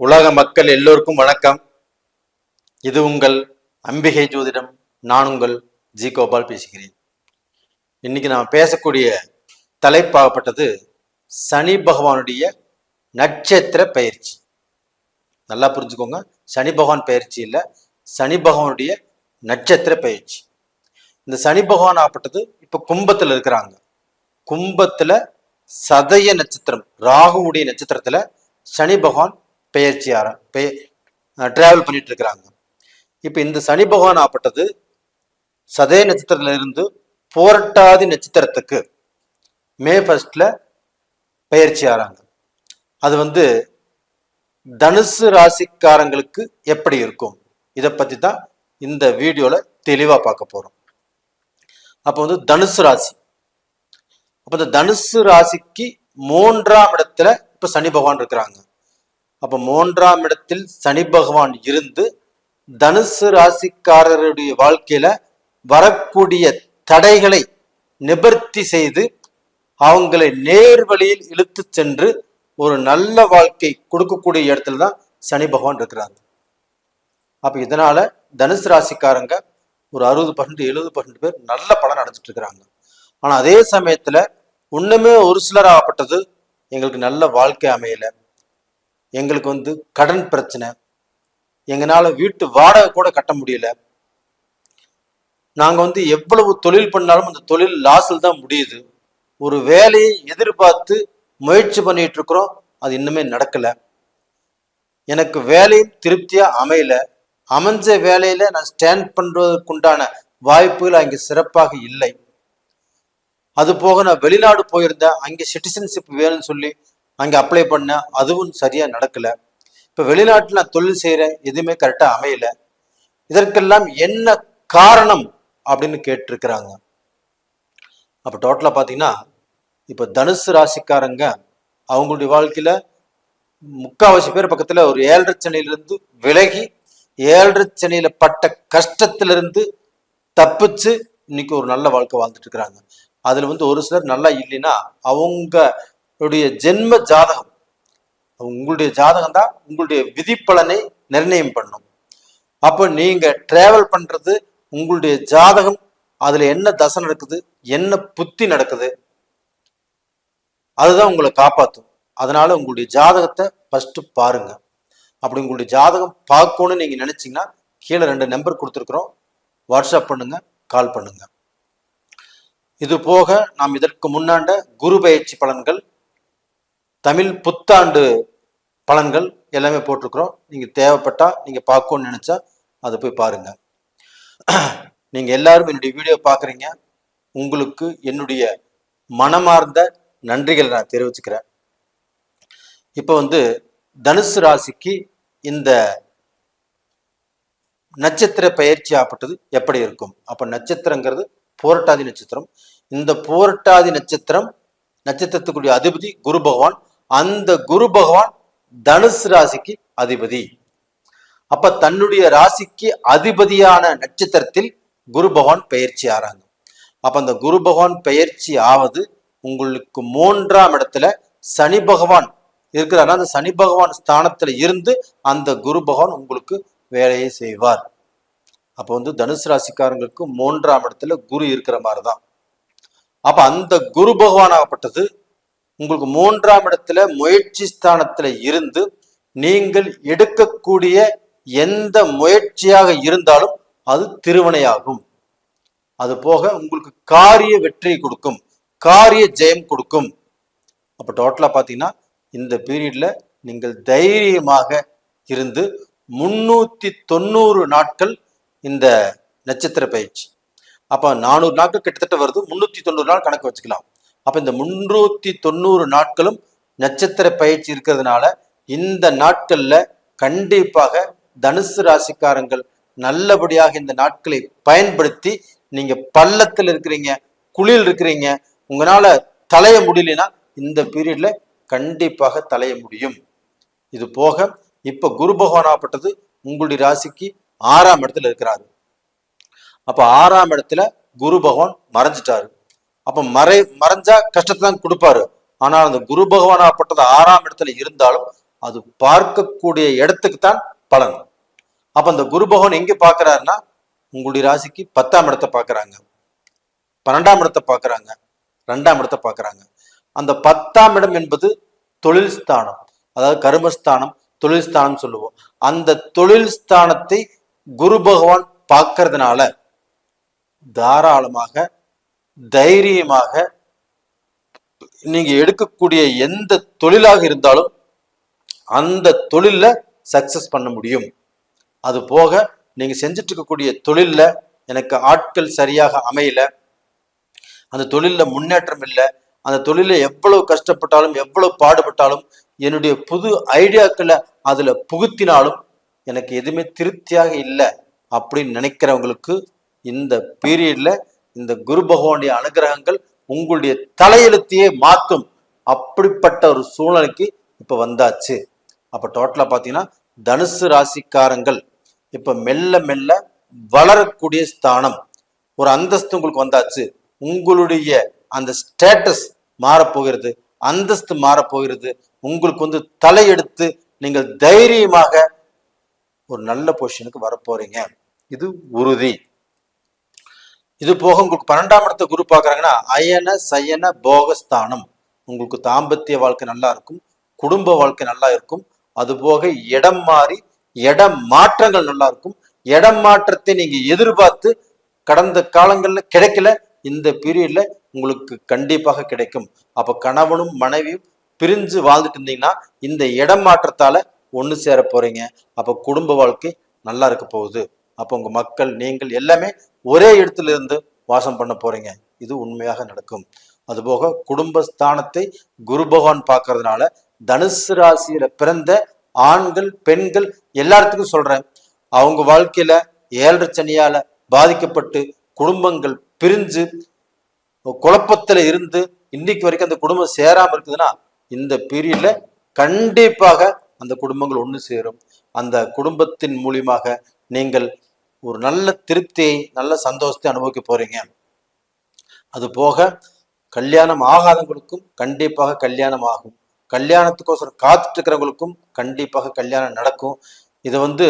உலக மக்கள் எல்லோருக்கும் வணக்கம். இது உங்கள் அம்பிகை ஜோதிடம். நான் உங்கள் ஜி கோபால் பேசுகிறேன். இன்னைக்கு நாம் பேசக்கூடிய தலைப்பாகப்பட்டது சனி பகவானுடைய நட்சத்திர பயிற்சி. நல்லா புரிஞ்சுக்கோங்க. சனி பகவான் பயிற்சி இல்லை சனி பகவானுடைய நட்சத்திர பயிற்சி. இந்த சனி பகவான் ஆகப்பட்டது இப்போ கும்பத்தில் இருக்கிறாங்க. கும்பத்தில் சதய நட்சத்திரம் ராகுவுடைய நட்சத்திரத்தில் சனி பகவான் பெயர்ச்சி ஆர டிராவல் பண்ணிட்டு இருக்கிறாங்க இப்போ இந்த சனி பகவான் ஆப்பட்டது சதய நட்சத்திரத்திலிருந்து போரட்டாதி நட்சத்திரத்துக்கு மே ஃபர்ஸ்ட்ல பயிற்சி ஆறாங்க அது வந்து தனுசு ராசிக்காரங்களுக்கு எப்படி இருக்கும்? இதை பற்றி தான் இந்த வீடியோவில் தெளிவாக பார்க்க போகிறோம் அப்போ வந்து தனுசு ராசி. அப்போ இந்த தனுசு ராசிக்கு மூன்றாம் இடத்துல இப்போ சனி பகவான் இருக்கிறாங்க. அப்ப மூன்றாம் இடத்தில் சனி பகவான் இருந்து தனுசு ராசிக்காரருடைய வாழ்க்கையில வரக்கூடிய தடைகளை நிவர்த்தி செய்து அவங்களை நேர் வழியில் இழுத்து சென்று ஒரு நல்ல வாழ்க்கை கொடுக்கக்கூடிய இடத்துல தான் சனி பகவான் இருக்கிறாங்க அப்ப இதனால தனுசு ராசிக்காரங்க ஒரு அறுபது பர்சன்ட் எழுபது பர்சன்ட் பேர் நல்ல பலன் அடைஞ்சிட்டு இருக்கிறாங்க. ஆனா அதே சமயத்துல ஒண்ணுமே ஒரு சிலர் ஆகப்பட்டது எங்களுக்கு நல்ல வாழ்க்கை அமையலை. எங்களுக்கு வந்து கடன் பிரச்சனை. எங்களால் வீட்டு வாடகை கூட கட்ட முடியல. நாங்கள் வந்து எவ்வளவு தொழில் பண்ணாலும் அந்த தொழில் லாஸில் தான் முடியுது. ஒரு வேலையை எதிர்பார்த்து முயற்சி பண்ணிட்டு இருக்கிறோம். அது இன்னுமே நடக்கல. எனக்கு வேலையும் திருப்தியாக அமையல. அமைஞ்ச வேலையில நான் ஸ்டாண்ட் பண்ணுறதுக்குண்டான வாய்ப்புகள் அங்கே சிறப்பாக இல்லை. அது போக நான் வெளிநாடு போயிருந்தேன். அங்கே சிட்டிசன்ஷிப் வேணும்னு சொல்லி அங்கே அப்ளை பண்ணேன் அதுவும் சரியா நடக்கல. இப்போ வெளிநாட்டில் நான் தொழில் செய்கிறேன் எதுவுமே கரெக்டாக அமையலை. இதற்கெல்லாம் என்ன காரணம் அப்படின்னு கேட்டிருக்கிறாங்க. அப்போ டோட்டலாக பார்த்தீங்கன்னா இப்போ தனுசு ராசிக்காரங்க அவங்களுடைய வாழ்க்கையில முக்காவாசி பேர் பக்கத்துல ஒரு ஏழரை சனியிலிருந்து விலகி ஏழரை சனியில பட்ட கஷ்டத்திலிருந்து தப்பிச்சு இன்னைக்கு ஒரு நல்ல வாழ்க்கை வாழ்ந்துட்டு இருக்கிறாங்க. அதுல வந்து ஒரு சிலர் நல்லா இல்லைன்னா அவங்க அவங்களுடைய ஜென்ம ஜாதகம். உங்களுடைய ஜாதகம் தான் உங்களுடைய விதிப்பலனை நிர்ணயம் பண்ணும். அப்போ நீங்க டிராவல் பண்றது உங்களுடைய ஜாதகம் அதுல என்ன தசை நடக்குது என்ன புத்தி நடக்குது அதுதான் உங்களை காப்பாற்றும் அதனால உங்களுடைய ஜாதகத்தை ஃபர்ஸ்ட் பாருங்க. அப்படி உங்களுடைய ஜாதகம் பார்க்கணும்னு நீங்க நினைச்சீங்கன்னா கீழே ரெண்டு நம்பர் கொடுத்துருக்குறோம். வாட்ஸ்அப் பண்ணுங்க கால் பண்ணுங்க. இது போக நாம் இதற்கு முன்னாண்ட குரு பயிற்சி பலன்கள் தமிழ் புத்தாண்டு பலன்கள் எல்லாமே போட்டிருக்கிறோம். நீங்கள் தேவைப்பட்டால் நீங்கள் பார்க்கணும்னு நினச்சா அதை போய் பாருங்க. நீங்கள் எல்லாரும் என்னுடைய வீடியோ பார்க்குறீங்க உங்களுக்கு என்னுடைய மனமார்ந்த நன்றிகளை நான் தெரிவிச்சுக்கிறேன். இப்போ வந்து தனுசு ராசிக்கு இந்த நட்சத்திர பயிற்சி ஆப்பட்டது எப்படி இருக்கும்? அப்போ நட்சத்திரங்கிறது போரட்டாதி நட்சத்திரம். இந்த போரட்டாதி நட்சத்திரம் நட்சத்திரத்துக்குரிய அதிபதி குரு பகவான் அந்த குரு பகவான் தனுசு ராசிக்கு அதிபதி. அப்ப தன்னுடைய ராசிக்கு அதிபதியான நட்சத்திரத்தில் குரு பகவான் பயிற்சி ஆறாங்க. அப்ப அந்த குரு பகவான் பயிற்சி ஆவது உங்களுக்கு மூன்றாம் இடத்துல சனி பகவான் இருக்கிறாருன்னா அந்த சனி பகவான் ஸ்தானத்துல இருந்து அந்த குரு பகவான் உங்களுக்கு வேலையை செய்வார். அப்போ வந்து தனுசு ராசிக்காரங்களுக்கு மூன்றாம் இடத்துல குரு இருக்கிற மாதிரி தான் அப்ப அந்த குரு பகவான் ஆகப்பட்டது உங்களுக்கு மூன்றாம் இடத்துல முயற்சி ஸ்தானத்துல இருந்து நீங்கள் எடுக்கக்கூடிய எந்த முயற்சியாக இருந்தாலும் அது திருவினையாகும். அது போக உங்களுக்கு காரிய வெற்றி கொடுக்கும். காரிய ஜெயம் கொடுக்கும். அப்போ டோட்டலாக பார்த்தீங்கன்னா இந்த பீரியட்ல நீங்கள் தைரியமாக இருந்து முன்னூத்தி தொண்ணூறு நாட்கள் இந்த நட்சத்திர பயிற்சி. அப்போ நானூறு நாட்கள் கிட்டத்தட்ட வருது. முன்னூத்தி தொண்ணூறு நாள் கணக்கு வச்சுக்கலாம். அப்போ இந்த முன்னூற்றி தொண்ணூறு நாட்களும் நட்சத்திர பயிற்சி இருக்கிறதுனால இந்த நாட்களில் கண்டிப்பாக தனுசு ராசிக்காரங்கள் நல்லபடியாக இந்த நாட்களை பயன்படுத்தி நீங்க பள்ளத்தில் இருக்கிறீங்க குளிர் இருக்கிறீங்க உங்களால தலைய முடியலனா இந்த பீரியட்ல கண்டிப்பாக தலைய முடியும். இது போக இப்ப குரு பகவானாப்பட்டது உங்களுடைய ராசிக்கு ஆறாம் இடத்துல இருக்கிறாரு. அப்ப ஆறாம் இடத்துல குரு பகவான் மறைஞ்சிட்டாரு. அப்ப மறை மறைஞ்சா கஷ்டத்தை தான் கொடுப்பாரு. ஆனால் அந்த குரு பகவான் ஆறாம் இடத்துல இருந்தாலும் அது பார்க்கக்கூடிய இடத்துக்கு தான் பலன். அப்ப அந்த குரு பகவான் எங்க பாக்குறாருன்னா உங்களுடைய ராசிக்கு பத்தாம் இடத்தை பார்க்கறாங்க பன்னெண்டாம் இடத்தை பார்க்கறாங்க ரெண்டாம் இடத்தை பார்க்கறாங்க அந்த பத்தாம் இடம் என்பது தொழில் ஸ்தானம். அதாவது கருமஸ்தானம் தொழில் ஸ்தானம் சொல்லுவோம். அந்த தொழில் ஸ்தானத்தை குரு பகவான் பார்க்கறதுனால தாராளமாக தைரியமாக நீங்க எடுக்கக்கூடிய எந்த தொழிலாக இருந்தாலும் அந்த தொழில சக்சஸ் பண்ண முடியும். அது போக நீங்க செஞ்சுட்டு இருக்கக்கூடிய தொழில்ல எனக்கு ஆட்கள் சரியாக அமையல அந்த தொழில்ல முன்னேற்றம் இல்லை அந்த தொழில எவ்வளவு கஷ்டப்பட்டாலும் எவ்வளவு பாடுபட்டாலும் என்னுடைய புது ஐடியாக்களை அதுல புகுத்தினாலும் எனக்கு எதுவுமே திருப்தியாக இல்லை அப்படின்னு நினைக்கிறவங்களுக்கு இந்த பீரியட்ல இந்த குரு பகவானுடைய அனுகிரகங்கள் உங்களுடைய தலையெழுத்தையே மாற்றும் அப்படிப்பட்ட ஒரு சூழ்நிலைக்கு இப்ப வந்தாச்சு. அப்போ டோட்டலா பாத்தீங்கன்னா தனுசு ராசிக்காரங்கள் இப்போ மெல்ல மெல்ல வளரக்கூடிய ஸ்தானம். ஒரு அந்தஸ்து உங்களுக்கு வந்தாச்சு. உங்களுடைய அந்த ஸ்டேட்டஸ் மாறப்போகிறது. அந்தஸ்து மாறப்போகிறது. உங்களுக்கு வந்து தலையெடுத்து நீங்கள் தைரியமாக ஒரு நல்ல பொசிஷனுக்கு வரப்போறீங்க. இது உறுதி. இது போக உங்களுக்கு பன்னெண்டாம் இடத்த குரு பார்க்குறாங்கன்னா அயன சயன போகஸ்தானம். உங்களுக்கு தாம்பத்திய வாழ்க்கை நல்லா இருக்கும் குடும்ப வாழ்க்கை நல்லா இருக்கும். அதுபோக இடம் மாறி இடம் மாற்றங்கள் நல்லா இருக்கும். இடம் மாற்றத்தை நீங்க எதிர்பார்த்து கடந்த காலங்கள்ல கிடைக்கல இந்த பீரியட்ல உங்களுக்கு கண்டிப்பாக கிடைக்கும். அப்ப கணவனும் மனைவியும் பிரிஞ்சு வாழ்ந்துட்டு இருந்தீங்கன்னா இந்த இடம் மாற்றத்தால ஒன்று சேர போறீங்க. அப்ப குடும்ப வாழ்க்கை நல்லா இருக்க போகுது. அப்போ உங்க மக்கள் நீங்கள் எல்லாமே ஒரே இடத்துல இருந்து வாசம் பண்ண போறீங்க. இது உண்மையாக நடக்கும். அதுபோக குடும்ப ஸ்தானத்தை குரு பகவான் பார்க்கறதுனால தனுசு ராசியில பிறந்த ஆண்கள் பெண்கள் எல்லாத்துக்கும் சொல்றேன். அவங்க வாழ்க்கையில ஏழரை சனியால பாதிக்கப்பட்டு குடும்பங்கள் பிரிஞ்சு குழப்பத்துல இருந்து இன்னைக்கு வரைக்கும் அந்த குடும்பம் சேராம இருக்குதுன்னா இந்த பீரியட்ல கண்டிப்பாக அந்த குடும்பங்கள் ஒன்று சேரும். அந்த குடும்பத்தின் மூலியமாக நீங்கள் ஒரு நல்ல திருப்தியை நல்ல சந்தோஷத்தை அனுபவிக்க போறீங்க. அது போக கல்யாணம் ஆகாதவங்களுக்கும் கண்டிப்பாக கல்யாணம் ஆகும். கல்யாணத்துக்கோசரம் காத்துட்டு இருக்கிறவங்களுக்கும் கண்டிப்பாக கல்யாணம் நடக்கும். இதை வந்து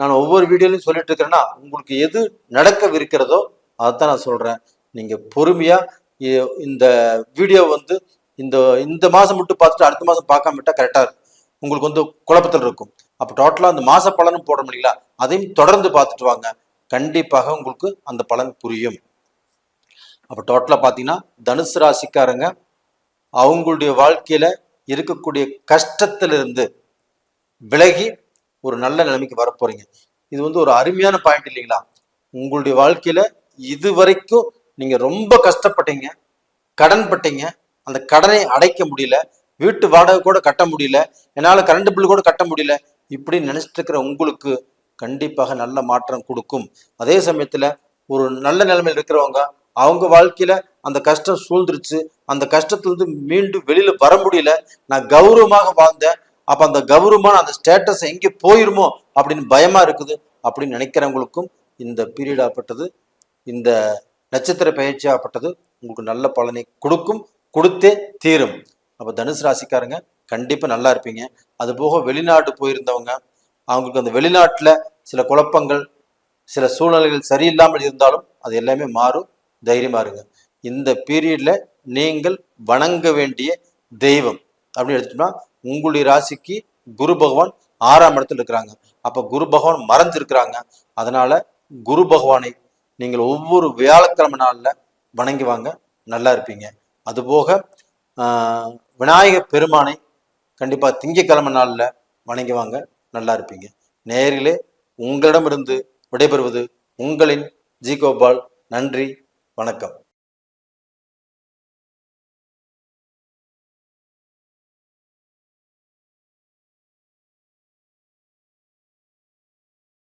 நான் ஒவ்வொரு வீடியோலையும் சொல்லிட்டு இருக்கிறேன்னா உங்களுக்கு எது நடக்கவிருக்கிறதோ அதைத்தான் நான் சொல்றேன். நீங்க பொறுமையா இந்த வீடியோ வந்து இந்த இந்த மாதம் மட்டும் பார்த்துட்டு அடுத்த மாதம் பார்க்காம விட்டா கரெக்டாக இருக்கும். உங்களுக்கு வந்து குழப்பத்தில் இருக்கும். அப்போ டோட்டலாக அந்த மாச பலனும் போட முடியல. அதையும் தொடர்ந்து பார்த்துட்டு வாங்க. கண்டிப்பாக உங்களுக்கு அந்த பலன் புரியும். அப்போ டோட்டலாக பார்த்தீங்கன்னா தனுசு ராசிக்காரங்க அவங்களுடைய வாழ்க்கையில் இருக்கக்கூடிய கஷ்டத்திலிருந்து விலகி ஒரு நல்ல நிலைமைக்கு வரப்போறீங்க இது வந்து ஒரு அருமையான பாயிண்ட் இல்லைங்களா? உங்களுடைய வாழ்க்கையில் இது வரைக்கும் நீங்கள் ரொம்ப கஷ்டப்பட்டீங்க கடன் பட்டீங்க அந்த கடனை அடைக்க முடியல வீட்டு வாடகை கூட கட்ட முடியல என்னால் கரண்ட் பில் கூட கட்ட முடியல இப்படி நினைச்சிட்டு இருக்கிற உங்களுக்கு கண்டிப்பாக நல்ல மாற்றம் கொடுக்கும். அதே சமயத்தில் ஒரு நல்ல நிலைமையில் இருக்கிறவங்க அவங்க வாழ்க்கையில அந்த கஷ்டம் சூழ்ந்துருச்சு. அந்த கஷ்டத்திலிருந்து மீண்டும் வெளியில வர முடியல. நான் கௌரவமாக வாழ்ந்தேன் அப்போ அந்த கௌரவமான அந்த ஸ்டேட்டஸ் எங்கே போயிருமோ அப்படின்னு பயமா இருக்குது. அப்படின்னு நினைக்கிறவங்களுக்கும் இந்த பீரியட் ஆகப்பட்டது. இந்த நட்சத்திர பயிற்சி ஆகப்பட்டது. உங்களுக்கு நல்ல பலனை கொடுக்கும் கொடுத்தே தீரும். அப்போ தனுசு ராசிக்காரங்க கண்டிப்பாக நல்லா இருப்பீங்க. அது போக வெளிநாட்டு போயிருந்தவங்க அவங்களுக்கு அந்த வெளிநாட்டில் சில குழப்பங்கள் சில சூழ்நிலைகள் சரியில்லாமல் இருந்தாலும் அது எல்லாமே மாறும். தைரியமாக இருங்க. இந்த பீரியடில் நீங்கள் வணங்க வேண்டிய தெய்வம் அப்படின்னு எடுத்துட்டோம்னா உங்களுடைய ராசிக்கு குரு பகவான் ஆறாம் இடத்துல இருக்கிறாங்க. அப்போ குரு பகவான் மறைஞ்சிருக்கிறாங்க. அதனால குரு பகவானை நீங்கள் ஒவ்வொரு வியாழக்கிழமை நாளில் வணங்கி வாங்க. நல்லா இருப்பீங்க. அதுபோக விநாயகர் பெருமானை கண்டிப்பாக திங்கக்கிழமை நாளில் வணங்கி வாங்க நல்லா இருப்பீங்க. நேரிலே உங்களிடமிருந்து விடைபெறுவது உங்களின் ஜி கோபால் நன்றி. வணக்கம்.